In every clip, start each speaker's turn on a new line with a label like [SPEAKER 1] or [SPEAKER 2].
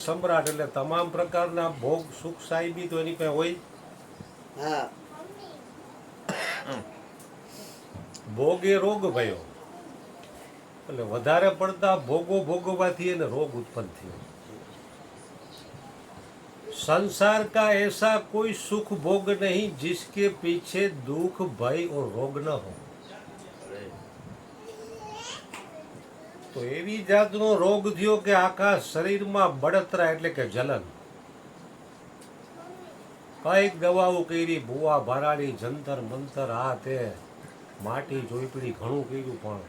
[SPEAKER 1] સમ્રાટ એટલે તમામ પ્રકારના ભોગ સુખ સાહેબી તો એની પાસે હોય
[SPEAKER 2] હા
[SPEAKER 1] ભોગ એ રોગ ભયો એટલે વધારે પડતા ભોગો ભોગવવાથી એને રોગ ઉત્પન્ન થયો संसार का ऐसा कोई सुख भोग नहीं जिसके पीछे दुख भय और रोग न हो તો એવી જાતનો રોગ થયો કે આખા શરીરમાં બળતરા એટલે કે જલન. કંઈક દવાઓ કરી, ભૂવા ભરાડી, જંતર મંતર આ તે, માટી જોઈપડી ઘણું કર્યું પણ.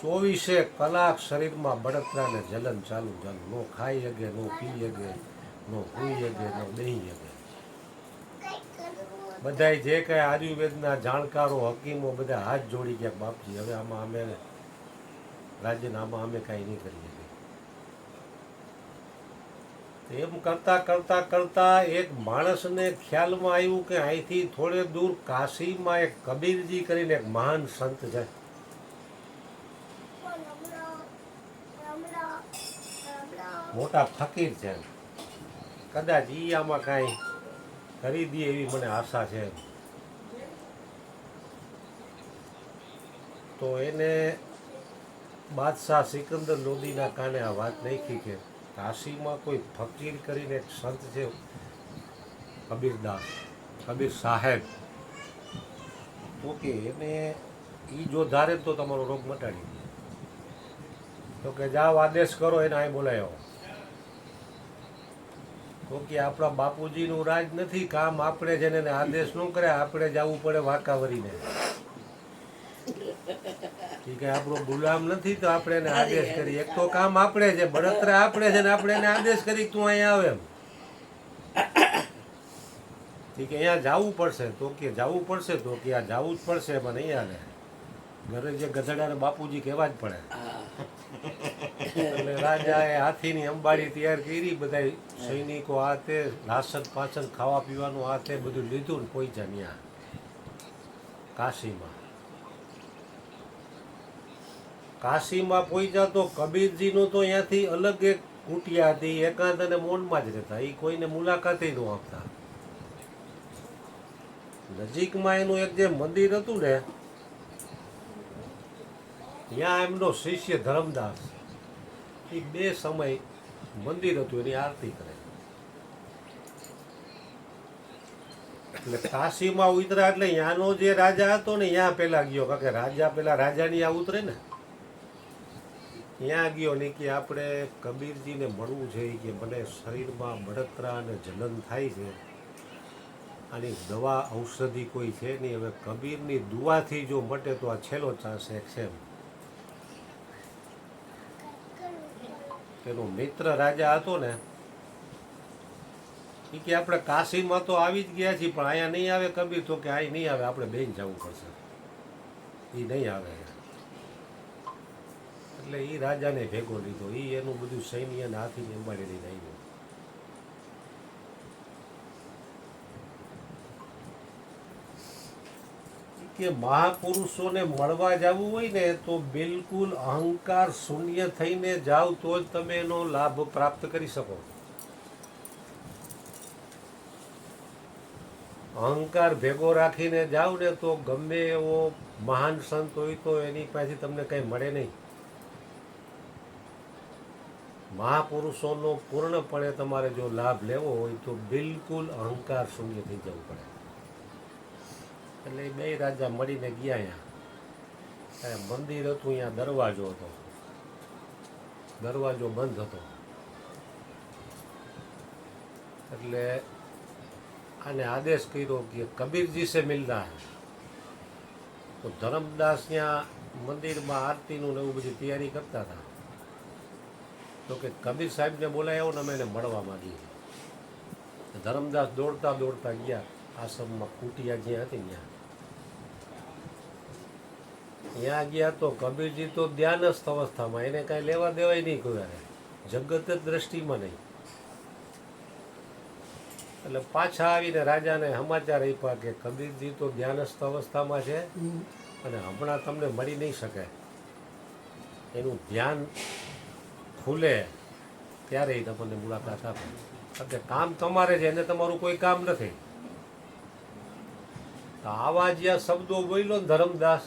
[SPEAKER 1] ચોવીસે કલાક શરીરમાં બળતરા ને જલન ચાલુ ચાલુ. નો ખાઈ શકે નો પી શકે નો ભૂઈ શકે નો દહીં શકે બધાય જે કાંઈ આયુર્વેદના જાણકારો, હકીમો બધા હાથ જોડી ગયા બાપજી, હવે આમાં અમે રાજ્યના અમે કાંઈ નહીં કરી એમ કરતા કરતા કરતા એક માણસને ખ્યાલમાં આવ્યું કે અહીંથી થોડે દૂર કાશીમાં એક કબીરજી કરીને એક મહાન સંત છે. મોટા ફકીર છે કદાચ ઈ આમાં કાંઈ કરી દે એવી મને આશા છે તો એને બાદશાહ સિકંદર લોદીના કાને આ વાત નાખી કે કાશીમાં કોઈ ફકીર કરીને એક સંત છે કબીરદાસ કબીર સાહેબ. તો એને એ જો ધારે તો તમારો રોગ મટાડી દે. તો કે જાઓ આદેશ કરો, એને અહીં બોલાયો. તો કે આપણા બાપુજીનું રાજ નથી, કામ આપણે જેને આદેશ ન કરે આપણે જવું પડે વાંકાવરીને. ઈ કે આપણો ગુલામ નથી તો આપણે એને આદેશ કરી. એક તો કામ આપણે છે બળતરા આપણે છે ને આપણે એને આદેશ કરી તું અહીંયા આવે એમ. ઠીક અહીંયા જવું પડશે તો કે જવું પડશે તો કે આ જવું જ પડશે પણ અહીંયા ને. ઘરે જે ગધડાને બાપુજી કહેવા જ પડે. એટલે રાજાએ હાથીની અંબાડી તૈયાર કરી બધા સૈનિકો આ તે રાસન પાછળ ખાવા પીવાનું આ તે બધું લીધું ને પહોંચ્યા ત્યાં કાશીમાં. કાશીમાં પહોંચ્યા તો કબીરજીનું તો અહીંયાથી અલગ એક કુટિયા હતી એકાંત અને મોનમાં જ રહેતા. એ કોઈને મુલાકાતે ન આપતા નજીકમાં એનું એક જે મંદિર હતું ને, ત્યાં એમનો શિષ્ય ધર્મદાસ એ બે સમય મંદિર હતું, એની આરતી કરે. એટલે કાશીમાં ઉતર્યા એટલે ત્યાંનો જે રાજા હતો ને, ત્યાં પેલા ગયો. કારણ કે રાજા પેલા રાજાની આ ઉતરે ને ત્યાં ગયો ને કે આપણે કબીરજીને મળવું છે કે મને શરીરમાં બળતરા અને જલન થાય છે. આની દવા ઔષધિ કોઈ છે નહીં, હવે કબીરની દુઆથી જો મટે તો આ છેલ્લો ચાન્સ એક્સેમ તેનો મિત્ર રાજા હતો ને એ કે આપણે કાશીમાં તો આવી જ ગયા છીએ, પણ અહીંયા નહીં આવે કબીર, તો કે અહીં નહીં આવે, આપણે બેન જવું પડશે. એ નહીં આવે. એટલે એ રાજાને ભેગો લીધો. એ એનું બધું સૈન્યને હાથીને અંબાડી લઈને આવ્યો. કે મહાપુરુષોને મળવા જવું હોય ને તો બિલકુલ અહંકાર શૂન્ય થઈને જાવ તો જ તમે એનો લાભ પ્રાપ્ત કરી શકો. અહંકાર ભેગો રાખીને જાવ ને તો ગમે એવો મહાન સંત હોય તો એની પાસેથી તમને કંઈ મળે નહીં. મહાપુરુષોનો પૂર્ણપણે તમારે જો લાભ લેવો હોય તો બિલકુલ અહંકાર શૂન્ય થઈ જવું પડે. એટલે બે રાજા મળીને ગયા અહીંયા. મંદિર હતું, અહીંયા દરવાજો હતો. દરવાજો બંધ હતો. એટલે આને આદેશ કર્યો કે કબીરજી સે મિલના તો ધરમદાસ ત્યાં મંદિરમાં આરતીનું ને એવું બધી તૈયારી કરતા હતા. તો કે કબીર સાહેબને બોલાવ્યો ને અમે એને મળવા માંગીએ ધરમદાસ દોડતા દોડતા ગયા. આશ્રમમાં કુટિયા જ્યાં હતી ત્યાં. ત્યાં ગયા તો કબીરજી તો ધ્યાનસ્થ અવસ્થામાં. એને કાંઈ લેવા દેવાય નહીં કોઈ જગત જ દ્રષ્ટિમાં નહીં. એટલે પાછા આવીને રાજાને સમાચાર આપ્યા કે કબીરજી તો ધ્યાનસ્થ અવસ્થામાં છે અને હમણાં તમને મળી નહીં શકે. એનું ધ્યાન ખુલે ત્યારે એ તમને મુલાકાત આપે. કારણ કે કામ તમારે છે એને તમારું કોઈ કામ નથી. તો આવા જ્યાં શબ્દો બોલ્યો ને ધરમદાસ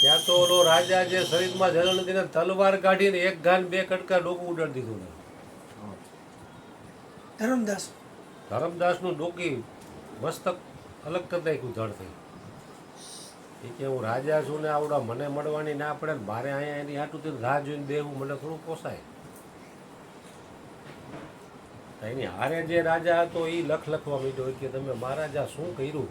[SPEAKER 1] ત્યાં તો ઓલો રાજા જે શરીરમાં જરણ નદીને તલવાર કાઢીને એક ઘાન બે કટકા ડોકું ઉડાડી દીધું ને.
[SPEAKER 2] ધરમદાસ.
[SPEAKER 1] ધરમદાસનું ડોકી મસ્તક અલગ કરી નાખ્યું ધડથી એ કે હું રાજા છું ને આવડા મને મળવાની ના પડે મારે અહીંયા એની હાટું રાહ જોઈને દેવું મને થોડું પોસાય. એની હારે જે રાજા હતો એ લખ લખવા માંડ્યો કે તમે મહારાજા શું કર્યું?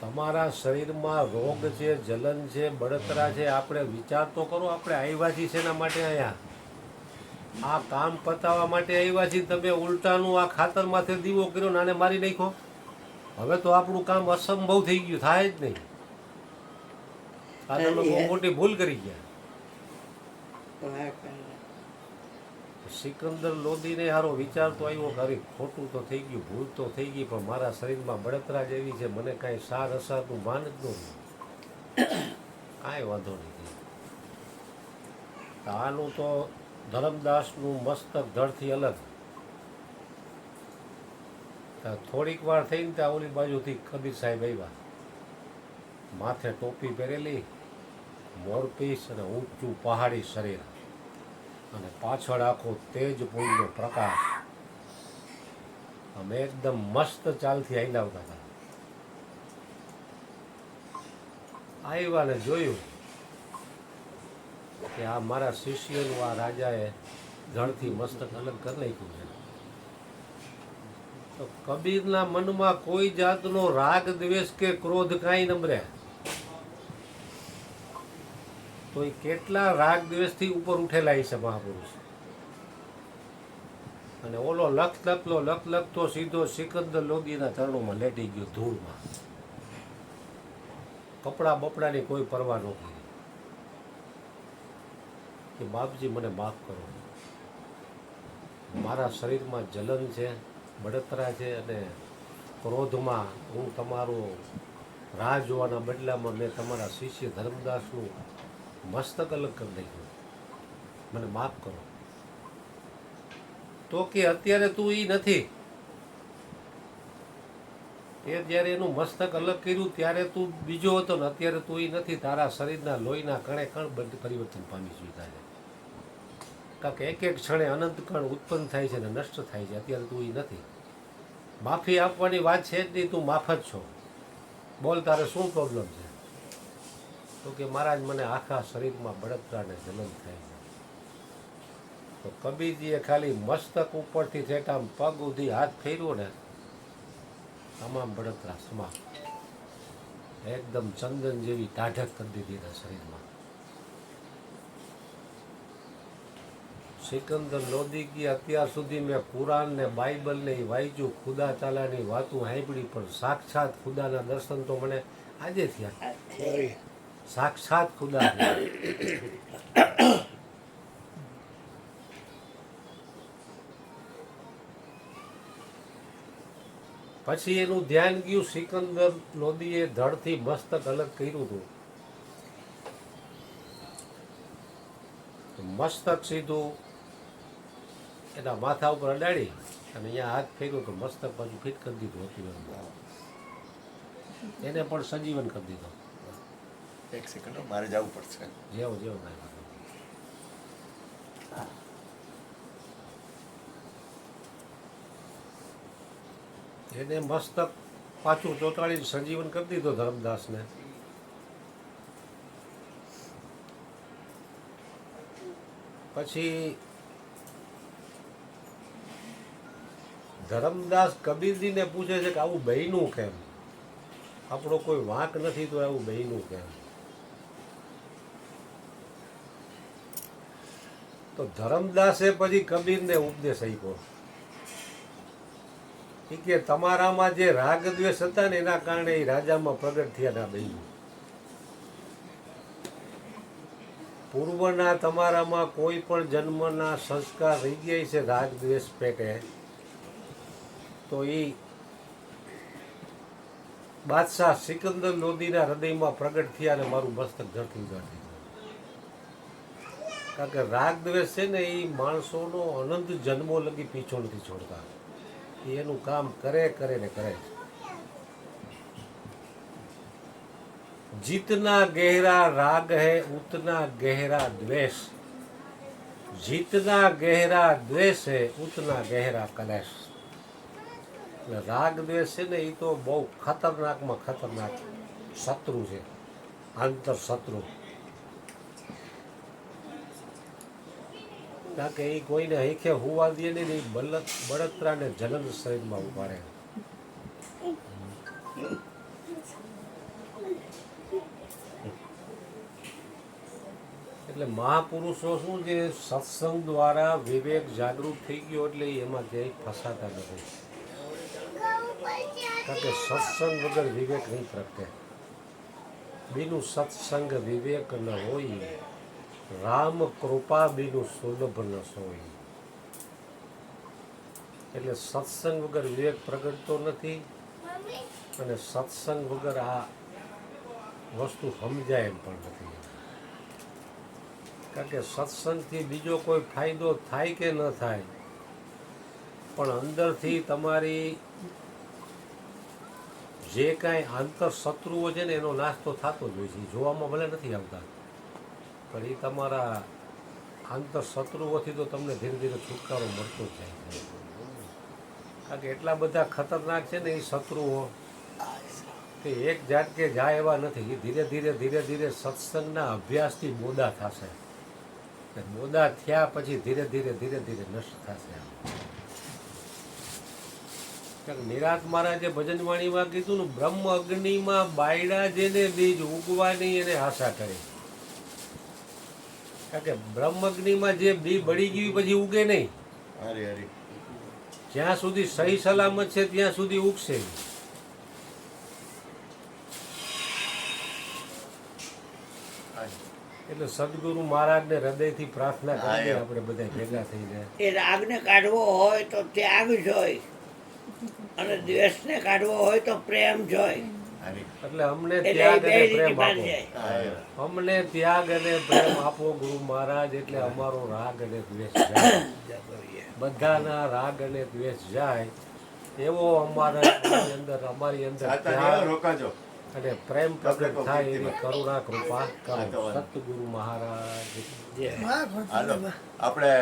[SPEAKER 1] તમારા શરીરમાં રોગ છે, જલન છે, બળતરા છે, આપણે વિચાર તો કરો, આપણે આવ્યા છીએ શેના માટે અહીંયા. આ કામ પતાવવા માટે આવ્યા છીએ તમે ઉલટાનું આ ખાતર માથે દીવો કર્યો ને આને મારી નાખ્યો? હવે તો આપણું કામ અસંભવ થઈ ગયું થાય જ નહીં. આ તમે બહુ મોટી ભૂલ કરી ગયા. સિકંદર લોદીને હારો વિચાર તો આવ્યો ખરી ખોટું તો થઈ ગયું ભૂલ તો થઈ ગઈ પણ મારા શરીરમાં બળતરા જેવી છે મને કાંઈ સાર અસારનું માન જ નહોતું કાંઈ વાંધો નથી તો આનું તો ધરમદાસનું મસ્તક ધડથી અલગ. થોડીક વાર થઈને ત્યાં ઓલી બાજુથી કબીર સાહેબ આવ્યા. માથે ટોપી પહેરેલી મોરપીસ અને ઊંચું પહાડી શરીર. અને પાછળ આખો તેજ પુલનો પ્રકાશ. અમે એકદમ મસ્ત ચાલથી હાઈલાવતા હતા. આવ્યા ને જોયું કે આ મારા શિષ્યનું આ રાજાએ ધણથી મસ્તક અલગ કરી નાખ્યું છે. તો કબીરના મનમાં કોઈ જાતનો રાગ, દ્વેષ કે ક્રોધ કાંઈ નમરે તો એ કેટલા રાગ, દ્વેષથી ઉપર ઉઠેલા છે મહાપુરુષ. અને ઓલો લખ લખલો, લખ લખતો સીધો સિકંદર લોગીના ચરણોમાં લેટી ગયો ધૂળમાં. કપડા બપડાની કોઈ પરવા નહોતી કે બાપજી મને માફ કરો. મારા શરીરમાં જલન છે. બળતરા છે અને ક્રોધમાં હું તમારો રાહ જોવાના બદલામાં મેં તમારા શિષ્ય ધર્મદાસનું મસ્તક અલગ કરી નાખ્યું. મને માફ કરો. તો કે અત્યારે તું એ નથી. એ જ્યારે એનું મસ્તક અલગ કર્યું, ત્યારે તું બીજો હતો ને, અત્યારે તું એ નથી. તારા શરીરના લોહીના કણે કણ પરિવર્તન પામી ચૂક્યા છે. કારણ કે એક એક ક્ષણે અનંત કણ ઉત્પન્ન થાય છે ને નષ્ટ થાય છે. અત્યારે તું એ નથી. માફી આપવાની વાત છે જ નહીં, તું માફ જ છો. બોલ, તારે શું પ્રોબ્લેમ છે? તો કે મહારાજ, મને આખા શરીરમાં બળતરા ને જલન થાય છે. તો કબીરજીએ ખાલી મસ્તક ઉપરથી ઠેઠ આમ પગ ઉધી હાથ ફેર્યો ને, તમામ બળતરા સમાપ્ત. એકદમ ચંદન જેવી ટાઢક કરી દીધી શરીરમાં. સિકંદર લોદી ગયા અત્યાર સુધી મેં કુરાન ને બાઇબલ ને વાંચ્યું ખુદા ચાલાની વાતું સાંભળી પણ સાક્ષાત ખુદાના દર્શન તો મને આજે થયા. સાક્ષાત ખુદા પછી એનું ધ્યાન ગયું સિકંદર લોદીએ ધડથી મસ્તક અલગ કર્યું હતું. મસ્તક સીધું એના માથા ઉપર અડાડી અને અહીંયા હાથ ફેંક્યો કે મસ્તક બાજુ ફિટ કરી દીધું હતું એનું. પણ સજીવન કરી દીધો.
[SPEAKER 3] એક સેકન્ડ મારે જવું પડશે.
[SPEAKER 1] જેવો જેવો ભાઈ એને મસ્તક પાછું ચોંટાડી સંજીવન કરી દીધો ધર્મદાસને. પછી ધર્મદાસ કબીરજીને પૂછે છે કે આવું બહેનું કેમ? આપણો કોઈ વાંક નથી તો આવું બહેનું કેમ? તો ધરમદાસે પછી કબીરને ઉપદેશ આપ્યો. એ કે તમારામાં જે રાગ દ્વેષ હતા ને એના કારણે એ રાજામાં પ્રગટ થયા ના બહેનું. પૂર્વના તમારામાં કોઈ પણ જન્મના સંસ્કાર રહી ગયા છે રાગ દ્વેષ પેટે. તો એ બાદશાહ સિકંદર લોદીના હૃદયમાં પ્રગટ થયા અને મારું મસ્તક ઝડપી ઉગાડી કારણ કે રાગ દ્વેષ છે ને એ માણસોનો અનંત જન્મો લગી પીછો નથી છોડતા એનું કામ કરે કરે ને કરે જીતના ગહેરા રાગ હે, ઉતના ગહેરા દ્વેષ. જીતના ગહેરા દ્વેષ હે, ઉતના ગહેરા કલેશ. એટલે રાગ દ્વેષ છે ને એ તો બહુ ખતરનાકમાં ખતરનાક શત્રુ છે. આંતર શત્રુ. કારણ કે એ કોઈને હેખે હોવા દે ને એ બળત બળતરાને જલન શરીરમાં ઉપાડે એટલે મહાપુરુષો શું છે? સત્સંગ દ્વારા વિવેક જાગૃત થઈ ગયો એટલે એમાં ક્યાંય ફસાતા નથી. કારણ કે સત્સંગ વગર વિવેક નહીં પ્રગટે. બીનું સત્સંગ વિવેક ન હોય, રામ કૃપા બીનું સુલભ ન હોય. એટલે સત્સંગ વગર વિવેક પ્રગટતો નથી અને સત્સંગ વગર આ વસ્તુ સમજાય એમ પણ નથી. કારણ કે સત્સંગથી બીજો કોઈ ફાયદો થાય કે ન થાય, પણ અંદરથી તમારી જે કાંઈ આંતર શત્રુઓ છે ને એનો નાશ તો થતો જ હોય છે. જોવામાં ભલે નથી આવતા. પણ એ તમારા આંતર શત્રુઓથી તો તમને ધીરે ધીરે છુટકારો મળતો જ જાય છે. કારણ કે એટલા બધા ખતરનાક છે ને એ શત્રુઓ કે એક જાત કે જાય એવા નથી. એ ધીરે ધીરે ધીરે ધીરે સત્સંગના અભ્યાસથી મોદા થશે. મોદા થયા પછી ધીરે ધીરે ધીરે ધીરે નષ્ટ થશે. કે નિરાત મહારાજે ભજનવાણીમાં કીધું ને બ્રહ્મ અગ્નિમાં બાયડા જેને બીજ ઉગવાની એને આશા કરી. કારણ કે બ્રહ્મ અગ્નિમાં જે બી બળી ગયું પછી ઉગે નહીં.
[SPEAKER 3] હરી હરી.
[SPEAKER 1] જ્યાં સુધી સહી સલામત છે ત્યાં સુધી ઉગશે એટલે સદગુરુ મહારાજને હૃદયથી પ્રાર્થના કરીએ આપણે બધા ભેગા થઈને.
[SPEAKER 2] એ રાગને કાઢવો હોય તો ત્યાગ જોઈ અને દ્વેષને કાઢવો હોય તો પ્રેમ
[SPEAKER 3] જોય.
[SPEAKER 1] એટલે અમને ત્યાગ અને પ્રેમ આપો. અમને ત્યાગ અને પ્રેમ આપો ગુરુ મહારાજ એટલે અમારો રાગ અને દ્વેષ જાય. બધાના રાગ અને દ્વેષ જાય. એવો અમારા અમારી અંદર અમારી અંદર
[SPEAKER 3] રોકાજો.
[SPEAKER 1] અને પ્રેમ પ્રગટ થાય. એવી કરુણા કૃપા કરો. સતગુરુ મહારાજ.
[SPEAKER 3] આપણે